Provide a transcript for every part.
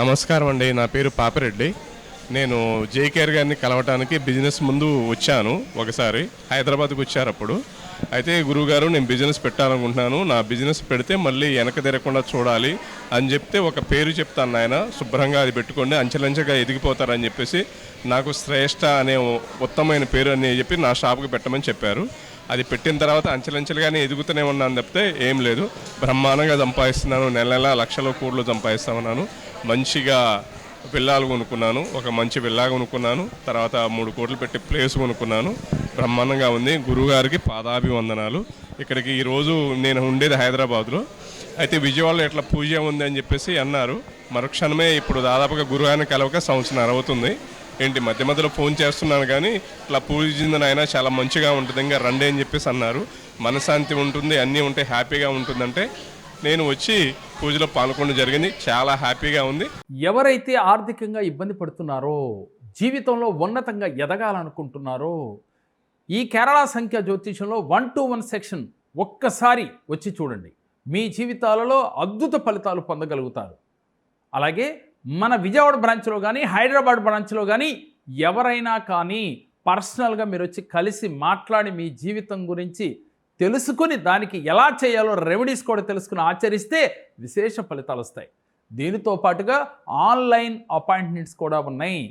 నమస్కారం అండి. నా పేరు పాపిరెడ్డి. నేను జేకేఆర్ గారిని కలవటానికి బిజినెస్ ముందు వచ్చాను ఒకసారి. హైదరాబాద్కి వచ్చారు అప్పుడు అయితే గురువుగారు నేను బిజినెస్ పెట్టాలనుకుంటున్నాను. నా బిజినెస్ పెడితే మళ్ళీ వెనక తిరగకుండా చూడాలి అని చెప్తే ఒక పేరు చెప్తాను ఆయన శుభ్రంగా అది పెట్టుకోండి. అంచెలంచెగా ఎదిగిపోతారని చెప్పేసి నాకు శ్రేష్ఠ అనే ఉత్తమమైన పేరు అని చెప్పి నా షాప్కి పెట్టమని చెప్పారు. అది పెట్టిన తర్వాత అంచెలంచెలుగానే ఎదుగుతూనే ఉన్నాను తప్పితే ఏం లేదు. బ్రహ్మాండంగా సంపాదిస్తున్నాను. నెల నెల లక్షల కోట్లు సంపాదిస్తామన్నాను. మంచిగా పిల్లలు కొనుక్కున్నాను. ఒక మంచి విల్లా కొనుక్కున్నాను. తర్వాత మూడు కోట్లు పెట్టి ప్లేస్ కొనుక్కున్నాను. బ్రహ్మాండంగా ఉంది. గురువుగారికి పాదాభివందనాలు. ఇక్కడికి ఈరోజు నేను ఉండేది హైదరాబాద్లో. అయితే విజయవాడలో ఎట్లా పూజ ఉంది అని చెప్పేసి అన్నారు. మరుక్షణమే ఇప్పుడు దాదాపుగా గురుగారిని కలవక సంవత్సరం అవుతుంది ఏంటి మధ్య మధ్యలో ఫోన్ చేస్తున్నాను కానీ ఇట్లా చెందిన ఆయన చాలా మంచిగా ఉంటుంది ఇంకా రండి అని చెప్పేసి అన్నారు. మనశాంతి ఉంటుంది అన్నీ ఉంటే హ్యాపీగా ఉంటుందంటే నేను వచ్చి పూజలో పాల్గొనడం జరిగింది చాలా హ్యాపీగా ఉంది. ఎవరైతే ఆర్థికంగా ఇబ్బంది పడుతున్నారో జీవితంలో ఉన్నతంగా ఎదగాలనుకుంటున్నారో ఈ కేరళ సంఖ్య జ్యోతిషంలో వన్ టు వన్ సెక్షన్ ఒక్కసారి వచ్చి చూడండి. మీ జీవితాలలో అద్భుత ఫలితాలు పొందగలుగుతారు. అలాగే మన విజయవాడ బ్రాంచ్లో కానీ హైదరాబాద్ బ్రాంచ్లో కానీ ఎవరైనా కానీ పర్సనల్గా మీరు వచ్చి కలిసి మాట్లాడి మీ జీవితం గురించి తెలుసుకుని దానికి ఎలా చేయాలో రెమెడీస్ కూడా తెలుసుకుని ఆచరిస్తే విశేష ఫలితాలు వస్తాయి. దీనితో పాటుగా ఆన్లైన్ అపాయింట్మెంట్స్ కూడా ఉన్నాయి.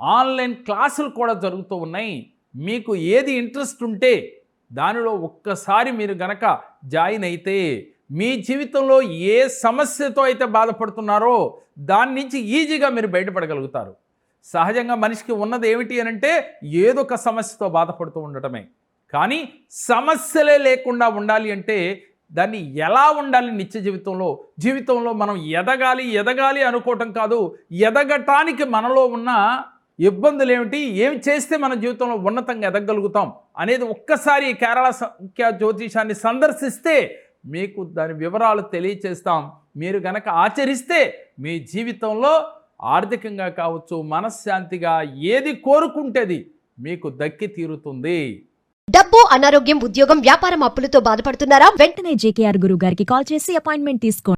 ఆన్లైన్ క్లాసులు కూడా జరుగుతూ ఉన్నాయి. మీకు ఏది ఇంట్రెస్ట్ ఉంటే దానిలో ఒక్కసారి మీరు గనక జాయిన్ అయితే మీ జీవితంలో ఏ సమస్యతో అయితే బాధపడుతున్నారో దాని నుంచి ఈజీగా మీరు బయటపడగలుగుతారు. సహజంగా మనిషికి ఉన్నది ఏమిటి అని అంటే ఏదో ఒక సమస్యతో బాధపడుతూ ఉండటమే. కానీ సమస్యలే లేకుండా ఉండాలి అంటే దాన్ని ఎలా ఉండాలి నిత్య జీవితంలో? జీవితంలో మనం ఎదగాలి ఎదగాలి అనుకోవటం కాదు ఎదగటానికి మనలో ఉన్న ఇబ్బందులు ఏమిటి ఏమి చేస్తే మన జీవితంలో ఉన్నతంగా ఎదగలుగుతాం అనేది ఒక్కసారి కేరళ సంఖ్య జ్యోతిషాన్ని సందర్శిస్తే మీకు దాని వివరాలు తెలియచేస్తాం. మీరు గనక ఆచరిస్తే మీ జీవితంలో ఆర్థికంగా కావచ్చు మనశ్శాంతిగా ఏది కోరుకుంటేది మీకు దక్కి తీరుతుంది. డబ్బు అనారోగ్యం ఉద్యోగం వ్యాపారం అప్పులతో బాధపడుతున్నారా? వెంటనే జేకేఆర్ గురువు గారికి కాల్ చేసి అపాయింట్మెంట్ తీసుకోండి.